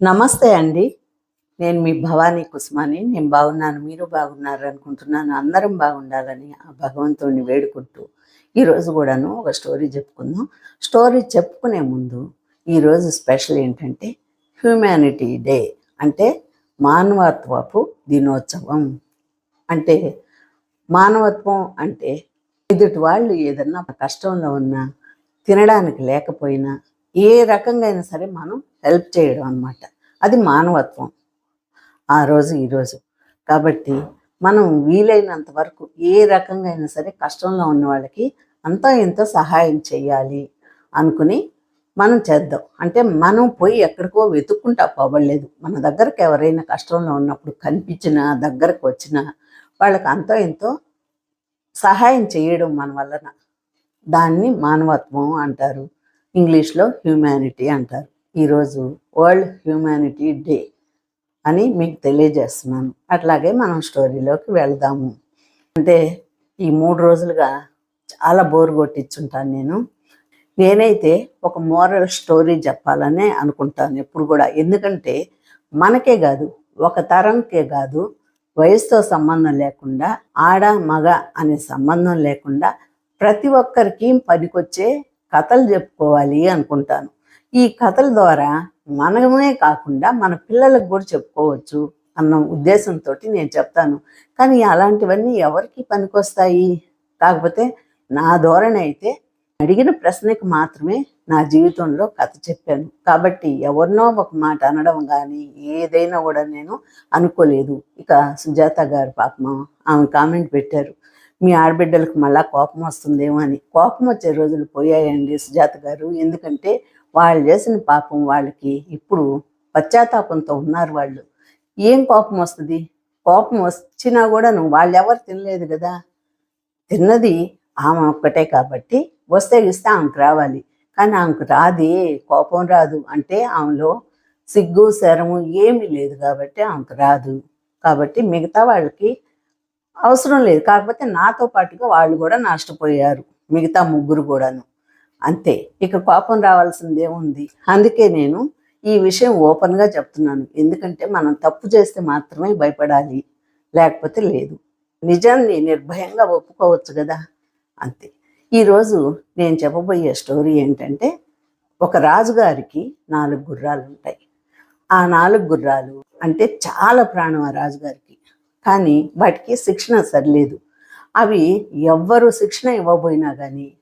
నమస్తే అండి. నేను మీ భవానీ కుసుమాని. నేను బాగున్నాను. మీరు బాగున్నారు అనుకుంటున్నాను. అందరం బాగుండాలని ఆ భగవంతుడిని వేడుకుంటూ ఈరోజు కూడాను ఒక స్టోరీ చెప్పుకుందాం. స్టోరీ చెప్పుకునే ముందు ఈరోజు స్పెషల్ ఏంటంటే హ్యూమానిటీ డే అంటే మానవత్వపు దినోత్సవం. అంటే మానవత్వం అంటే ఎదుటి వాళ్ళు ఏదన్నా కష్టంలో ఉన్నా తినడానికి లేకపోయినా ఏ రకంగా అయినా సరే మనం హెల్ప్ చేయడం అనమాట అది మానవత్వం. ఆ రోజు ఈరోజు కాబట్టి మనం వీలైనంత వరకు ఏ రకంగా అయినా సరే కష్టంలో ఉన్న వాళ్ళకి అంతా ఎంతో సహాయం చేయాలి అనుకుని మనం చేద్దాం. అంటే మనం పోయి ఎక్కడికో వెతుక్కుంటా పోవలేదు మన దగ్గరకు ఎవరైనా కష్టంలో ఉన్నప్పుడు కనిపించినా దగ్గరకు వచ్చినా వాళ్ళకి అంతో ఎంతో సహాయం చేయడం మన వలన. దాన్ని మానవత్వం అంటారు. ఇంగ్లీష్లో హ్యూమానిటీ అంటారు. ఈరోజు వరల్డ్ హ్యూమానిటీ డే అని మీకు తెలియజేస్తున్నాను. అట్లాగే మనం స్టోరీలోకి వెళ్దాము. అంటే ఈ మూడు రోజులుగా చాలా బోర్ కొట్టించుంటాను నేను. నేనైతే ఒక మోరల్ స్టోరీ చెప్పాలనే అనుకుంటాను ఎప్పుడు కూడా. ఎందుకంటే మనకే కాదు ఒక తరంకే కాదు వయసుతో సంబంధం లేకుండా ఆడ మగ అనే సంబంధం లేకుండా ప్రతి ఒక్కరికి పనికొచ్చే కథలు చెప్పుకోవాలి అనుకుంటాను. ఈ కథల ద్వారా మనమే కాకుండా మన పిల్లలకు కూడా చెప్పుకోవచ్చు అన్న ఉద్దేశంతో నేను చెప్తాను. కానీ అలాంటివన్నీ ఎవరికి పనికొస్తాయి? కాకపోతే నా ధోరణి అయితే అడిగిన ప్రశ్నకి మాత్రమే నా జీవితంలో కథ చెప్పాను. కాబట్టి ఎవరినో ఒక మాట అనడం కానీ ఏదైనా కూడా నేను అనుకోలేదు. ఇక సుజాత గారు పాపం ఆమె కామెంట్ పెట్టారు. మీ ఆడబిడ్డలకు మళ్ళా కోపం వస్తుందేమో అని. కోపం వచ్చే రోజులు పోయాయండి సుజాత గారు. ఎందుకంటే వాళ్ళు చేసిన పాపం వాళ్ళకి ఇప్పుడు పశ్చాత్తాపంతో ఉన్నారు వాళ్ళు. ఏం కోపం వస్తుంది? కోపం వచ్చినా కూడా నువ్వు వాళ్ళు ఎవరు తినలేదు కదా? తిన్నది ఆమె ఒక్కటే కాబట్టి వస్తే ఇస్తే ఆమెకు రావాలి. కానీ ఆమెకు రాదే కోపం రాదు అంటే ఆమెలో సిగ్గు శరము ఏమీ లేదు కాబట్టి ఆమెకు రాదు. కాబట్టి మిగతా వాళ్ళకి అవసరం లేదు. కాకపోతే నాతో పాటుగా వాళ్ళు కూడా నష్టపోయారు. మిగతా ముగ్గురు కూడాను. అంతే. ఇక కోపం రావాల్సిందే ఉంది. అందుకే నేను ఈ విషయం ఓపెన్గా చెప్తున్నాను. ఎందుకంటే మనం తప్పు చేస్తే మాత్రమే భయపడాలి. లేకపోతే లేదు. నిజాన్ని నిర్భయంగా ఒప్పుకోవచ్చు కదా. అంతే. ఈరోజు నేను చెప్పబోయే స్టోరీ ఏంటంటే ఒక రాజుగారికి నాలుగు గుర్రాలు ఉంటాయి. ఆ నాలుగు గుర్రాలు అంటే చాలా ప్రాణం ఆ రాజుగారికి. కానీ వాటికి శిక్షణ సరిలేదు. అవి ఎవ్వరు శిక్షణ ఇవ్వబోయినా కానీ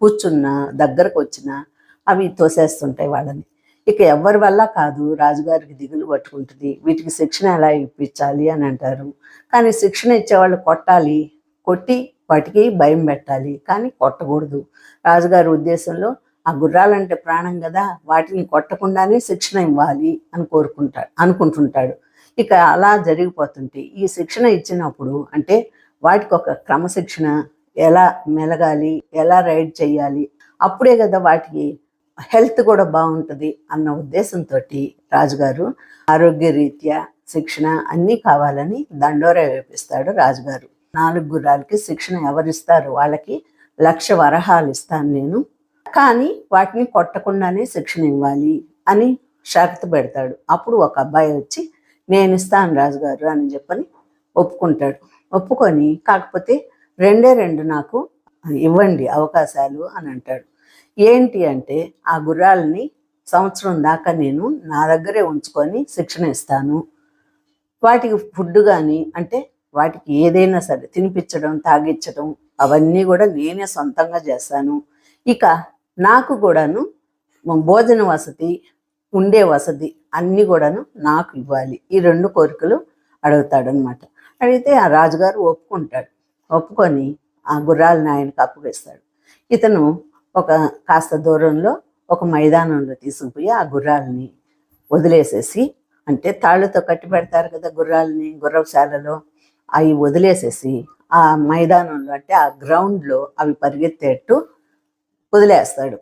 కూర్చున్నా దగ్గరకు వచ్చినా అవి తోసేస్తుంటాయి వాళ్ళని. ఇక ఎవరి వల్ల కాదు రాజుగారికి దిగులు పట్టుకుంటుంది. వీటికి శిక్షణ ఎలా ఇప్పించాలి అని అంటారు. కానీ శిక్షణ ఇచ్చేవాళ్ళు కొట్టాలి. కొట్టి వాటికి భయం పెట్టాలి. కానీ కొట్టకూడదు. రాజుగారి ఉద్దేశంలో ఆ గుర్రాలంటే ప్రాణం కదా వాటిని కొట్టకుండానే శిక్షణ ఇవ్వాలి అని కోరుకుంటాడు అనుకుంటుంటాడు. ఇక అలా జరిగిపోతుంటే ఈ శిక్షణ ఇచ్చినప్పుడు అంటే వాటికి ఒక క్రమశిక్షణ ఎలా మెలగాలి ఎలా రైడ్ చేయాలి అప్పుడే కదా వాటికి హెల్త్ కూడా బాగుంటుంది అన్న ఉద్దేశంతో రాజుగారు ఆరోగ్య రీత్యా శిక్షణ అన్నీ కావాలని దండోరా వేపిస్తాడు రాజుగారు. నాలుగు గుర్రాలకి శిక్షణ ఎవరిస్తారు? వాళ్ళకి లక్ష వరహాలు ఇస్తాను నేను. కానీ వాటిని కొట్టకుండానే శిక్షణ ఇవ్వాలి అని షరతు పెడతాడు. అప్పుడు ఒక అబ్బాయి వచ్చి నేను ఇస్తాను రాజుగారు అని చెప్పని ఒప్పుకుంటాడు. ఒప్పుకొని కాకపోతే రెండే రెండు నాకు ఇవ్వండి అవకాశాలు అని అంటాడు. ఏంటి అంటే ఆ గుర్రాలని సంవత్సరం దాకా నేను నా దగ్గరే ఉంచుకొని శిక్షణ ఇస్తాను. వాటికి ఫుడ్ కానీ అంటే వాటికి ఏదైనా సరే తినిపించడం తాగించడం అవన్నీ కూడా నేనే సొంతంగా చేస్తాను. ఇక నాకు కూడాను భోజన వసతి ఉండే వసతి అన్నీ కూడాను నాకు ఇవ్వాలి. ఈ రెండు కోరికలు అడుగుతాడనమాట అడిగితే ఆ రాజుగారు ఒప్పుకుంటాడు. ఒప్పుకొని ఆ గుర్రాలను ఆయనకు అప్పగిస్తాడు ఇతను ఒక కాస్త దూరంలో ఒక మైదానంలో తీసుకుపోయి ఆ గుర్రాలని వదిలేసేసి అంటే తాళ్ళతో కట్టి పెడతారు కదా గుర్రాలని గుర్రవశాలలో అవి వదిలేసేసి ఆ మైదానంలో అంటే ఆ గ్రౌండ్లో అవి పరిగెత్తేట్టు వదిలేస్తాడు.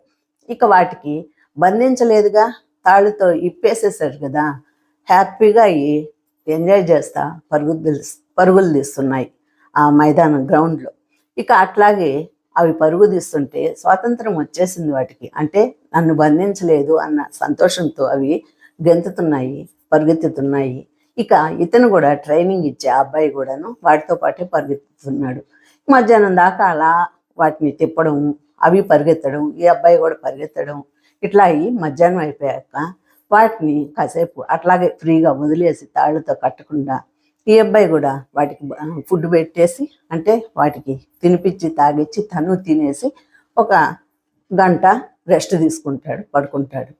ఇక వాటికి బంధించలేదుగా తాళ్ళతో ఇప్పేసేసాడు కదా హ్యాపీగా అవి ఎంజాయ్ చేస్తా పరుగులు పరుగులు తీస్తున్నాయి. ఆ మైదానం గ్రౌండ్లో. ఇక అట్లాగే అవి పరుగు తీస్తుంటే స్వాతంత్రం వచ్చేసింది వాటికి. అంటే నన్ను బంధించలేదు అన్న సంతోషంతో అవి గెంతుతున్నాయి పరిగెత్తుతున్నాయి. ఇక ఇతను కూడా ట్రైనింగ్ ఇచ్చే ఆ అబ్బాయి కూడాను వాటితో పాటే పరిగెత్తుతున్నాడు. మధ్యాహ్నం దాకా అలా వాటిని తిప్పడం అవి పరిగెత్తడం ఈ అబ్బాయి కూడా పరిగెత్తడం ఇట్లా అయ్యి మధ్యాహ్నం అయిపోయాక వాటిని కాసేపు అట్లాగే ఫ్రీగా వదిలేసి తాళ్ళతో కట్టకుండా ఈ అబ్బాయి కూడా వాటికి ఫుడ్ పెట్టేసి అంటే వాటికి తినిపించి తాగిచ్చి తను తినేసి ఒక గంట రెస్ట్ తీసుకుంటాడు పడుకుంటాడు.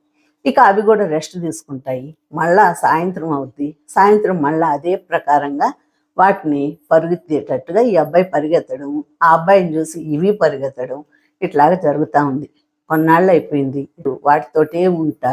ఇక అవి కూడా రెస్ట్ తీసుకుంటాయి. మళ్ళా సాయంత్రం అవుద్ది. సాయంత్రం మళ్ళా అదే ప్రకారంగా వాటిని పరుగెత్తేటట్టుగా ఈ అబ్బాయి పరిగెత్తడం ఆ అబ్బాయిని చూసి ఇవి పరిగెత్తడం ఇట్లాగా జరుగుతూ ఉంది. కొన్నాళ్ళు అయిపోయింది ఇప్పుడు వాటితోటే ఉంటా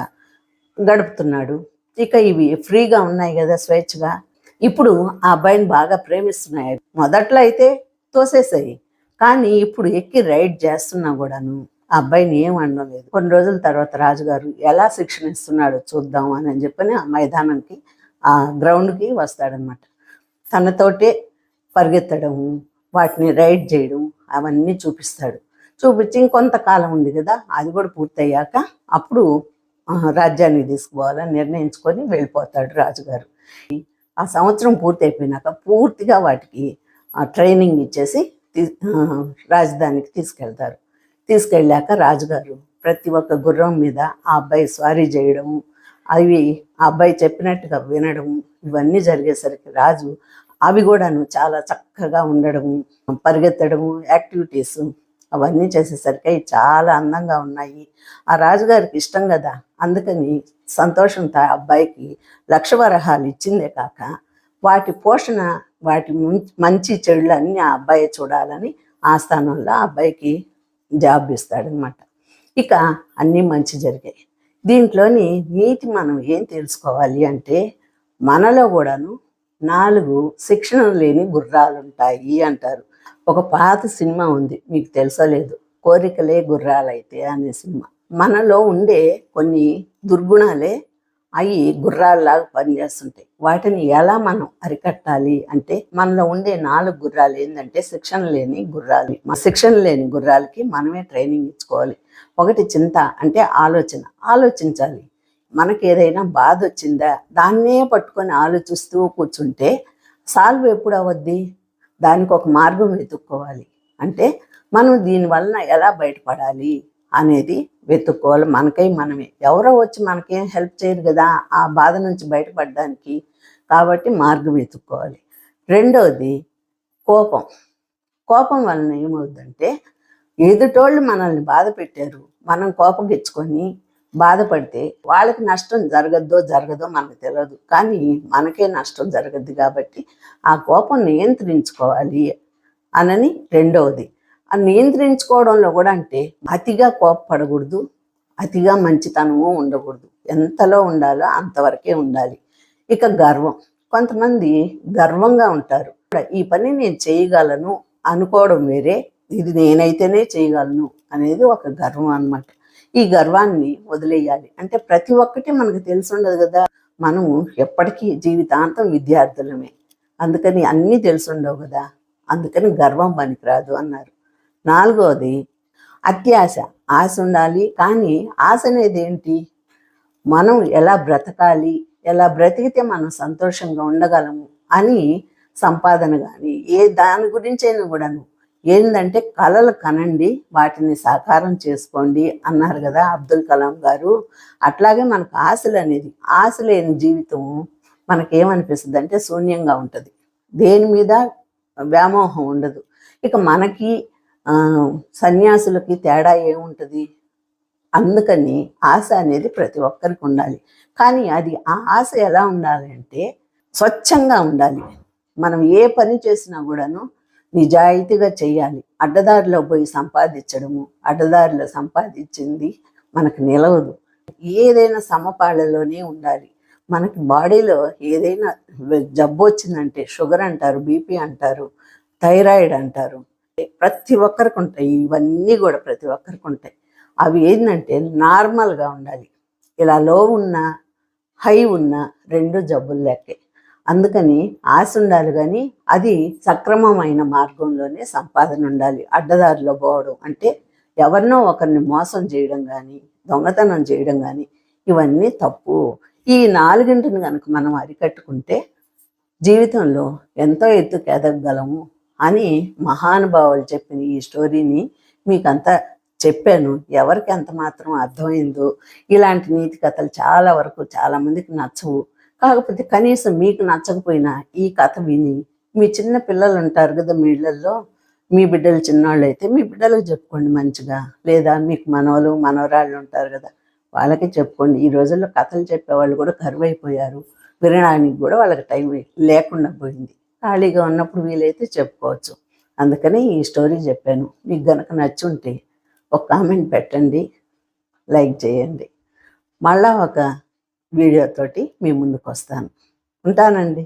గడుపుతున్నాడు. ఇక ఇవి ఫ్రీగా ఉన్నాయి కదా స్వేచ్ఛగా. ఇప్పుడు ఆ అబ్బాయిని బాగా ప్రేమిస్తున్నాయి. మొదట్లో అయితే తోసేసాయి. కానీ ఇప్పుడు ఎక్కి రైడ్ చేస్తున్నా కూడాను ఆ అబ్బాయిని ఏం అనడం లేదు. కొన్ని రోజుల తర్వాత రాజుగారు ఎలా శిక్షణ ఇస్తున్నాడో చూద్దాం అని అని చెప్పని ఆ మైదానంకి ఆ గ్రౌండ్కి వస్తాడనమాట. తనతోటే పరిగెత్తడం వాటిని రైడ్ చేయడం అవన్నీ చూపిస్తాడు. చూపించి ఇంకొంతకాలం ఉంది కదా అది కూడా పూర్తయ్యాక అప్పుడు రాజ్యాన్ని తీసుకోవాలని నిర్ణయించుకొని వెళ్ళిపోతాడు రాజుగారు. ఆ సంవత్సరం పూర్తి అయిపోయినాక పూర్తిగా వాటికి ఆ, ట్రైనింగ్ ఇచ్చేసి తీ- రాజధానికి తీసుకెళ్తారు. తీసుకెళ్ళాక రాజుగారు ప్రతి ఒక్క గుర్రం మీద ఆ అబ్బాయి స్వారీ చేయడం అవి ఆ అబ్బాయి చెప్పినట్టుగా వినడం ఇవన్నీ జరిగేసరికి రాజు అవి కూడాను చాలా చక్కగా ఉండడము పరిగెత్తడము యాక్టివిటీస్ అవన్నీ చేసేసరికి అవి చాలా అందంగా ఉన్నాయి. ఆ రాజుగారికి ఇష్టం కదా అందుకని సంతోషంతో ఆ అబ్బాయికి లక్ష వరహాలు ఇచ్చిందే కాక వాటి పోషణ వాటి మంచి చెడులన్నీ ఆ అబ్బాయి చూడాలని ఆ స్థానంలో ఆ అబ్బాయికి జాబ్ ఇస్తాడనమాట ఇక అన్నీ మంచి జరిగాయి. దీంట్లోని నీతి మనం ఏం తెలుసుకోవాలి అంటే మనలో కూడాను నాలుగు శిక్షణ లేని గుర్రాలు ఉంటాయి అంటారు. ఒక పాత సినిమా ఉంది మీకు తెలుసలేదు కోరికలే కోరికలే గుర్రాలైతే అనే సినిమా. మనలో ఉండే కొన్ని దుర్గుణాలే అవి గుర్రాల్లాగా పనిచేస్తుంటాయి. వాటిని ఎలా మనం అరికట్టాలి అంటే మనలో ఉండే నాలుగు గుర్రాలు ఏంటంటే శిక్షణ లేని గుర్రాలు. శిక్షణ లేని గుర్రాలకి మనమే ట్రైనింగ్ ఇచ్చుకోవాలి. ఒకటి చింత అంటే ఆలోచన. ఆలోచించాలి. మనకి ఏదైనా బాధ వచ్చిందా? దాన్నే పట్టుకొని ఆలోచిస్తూ కూర్చుంటే సాల్వ్ ఎప్పుడు అవద్ది? దానికి ఒక మార్గం వెతుక్కోవాలి. అంటే మనం దీనివలన ఎలా బయటపడాలి? అనేది వెతుక్కోవాలి. మనకై మనమే. ఎవరో వచ్చి మనకేం హెల్ప్ చేయరు కదా ఆ బాధ నుంచి బయటపడడానికి. కాబట్టి మార్గం వెతుక్కోవాలి. రెండవది కోపం. కోపం వలన ఏమవుతుందంటే ఎదుటోళ్ళు మనల్ని బాధ పెట్టారు. మనం కోపం బాధపడితే వాళ్ళకి నష్టం జరగద్దో జరగదో మనకు తెలియదు కానీ మనకే నష్టం జరగద్దు కాబట్టి ఆ కోపం నియంత్రించుకోవాలి అనని రెండవది ఆ నియంత్రించుకోవడంలో కూడా అంటే అతిగా కోపపడకూడదు అతిగా మంచితనము ఉండకూడదు. ఎంతలో ఉండాలో అంతవరకే ఉండాలి. ఇక గర్వం. కొంతమంది గర్వంగా ఉంటారు. ఈ పని నేను చేయగలను అనుకోవడం వేరే ఇది నేనైతేనే చేయగలను అనేది ఒక గర్వం అన్నమాట. ఈ గర్వాన్ని వదిలేయాలి. అంటే ప్రతి ఒక్కటి మనకు తెలిసి ఉండదు కదా. మనము ఎప్పటికీ జీవితాంతం విద్యార్థులమే. అందుకని అన్నీ తెలిసి ఉండవు కదా. అందుకని గర్వం పనికిరాదు అన్నారు. నాలుగవది అత్యాశ. ఆశ ఉండాలి. కానీ ఆశ అనేది ఏంటి? మనం ఎలా బ్రతకాలి? ఎలా బ్రతికితే మనం సంతోషంగా ఉండగలము అని సంపాదన కానీ ఏ దాని గురించైనా కూడాను. ఏంటంటే కళలు కనండి వాటిని సాకారం చేసుకోండి అన్నారు కదా అబ్దుల్ కలాం గారు. అట్లాగే మనకు ఆశలు అనేది ఆశ లేని జీవితం మనకేమనిపిస్తుంది అంటే శూన్యంగా ఉంటుంది. దేని మీద వ్యామోహం ఉండదు. ఇక మనకి సన్యాసులకి తేడా ఏముంటుంది? అందుకని ఆశ అనేది ప్రతి ఒక్కరికి ఉండాలి. కానీ అది ఆ ఆశ ఎలా ఉండాలి అంటే స్వచ్ఛంగా ఉండాలి. మనం ఏ పని చేసినా కూడాను నిజాయితీగా చేయాలి అడ్డదారిలో పోయి సంపాదించడము అడ్డదారిలో సంపాదించింది మనకు నిలవదు. ఏదైనా సమపాళ్ళలోనే ఉండాలి. మనకి బాడీలో ఏదైనా జబ్బు వచ్చిందంటే షుగర్ అంటారు బీపీ అంటారు థైరాయిడ్ అంటారు ప్రతి ఒక్కరికి ఉంటాయి ఇవన్నీ కూడా ప్రతి ఒక్కరికి ఉంటాయి అవి ఏంటంటే నార్మల్గా ఉండాలి. ఇలా లో ఉన్న హై ఉన్న రెండు జబ్బులు లెక్కే. అందుకని ఆశ ఉండాలి కానీ అది సక్రమమైన మార్గంలోనే సంపాదన ఉండాలి. అడ్డదారిలో పోవడం అంటే ఎవరినో ఒకరిని మోసం చేయడం కానీ దొంగతనం చేయడం కానీ ఇవన్నీ తప్పు. ఈ నాలుగింటిని కనుక మనం అరికట్టుకుంటే జీవితంలో ఎంతో ఎత్తుకు ఎదగగలము. అని మహానుభావులు చెప్పిన ఈ స్టోరీని మీకంతా చెప్పాను. ఎవరికి ఎంత మాత్రం అర్థమైందో ఇలాంటి నీతి కథలు చాలా వరకు చాలా మందికి నచ్చవు. కాకపోతే కనీసం మీకు నచ్చకపోయినా ఈ కథ విని మీ చిన్న పిల్లలు ఉంటారు కదా మీ ఇళ్ళల్లో మీ బిడ్డలు చిన్నవాళ్ళు అయితే మీ బిడ్డలకు చెప్పుకోండి మంచిగా. లేదా మీకు మనవలు మనవరాళ్ళు ఉంటారు కదా వాళ్ళకి చెప్పుకోండి. ఈ రోజుల్లో కథలు చెప్పేవాళ్ళు కూడా కరువైపోయారు. వినడానికి కూడా వాళ్ళకి టైం లేకుండా పోయింది. ఖాళీగా ఉన్నప్పుడు వీలైతే చెప్పుకోవచ్చు. అందుకని ఈ స్టోరీ చెప్పాను. మీకు గనక నచ్చుంటే ఒక కామెంట్ పెట్టండి లైక్ చేయండి. మళ్ళా ఒక వీడియోతోటి మీ ముందుకు వస్తాను ఉంటానండి.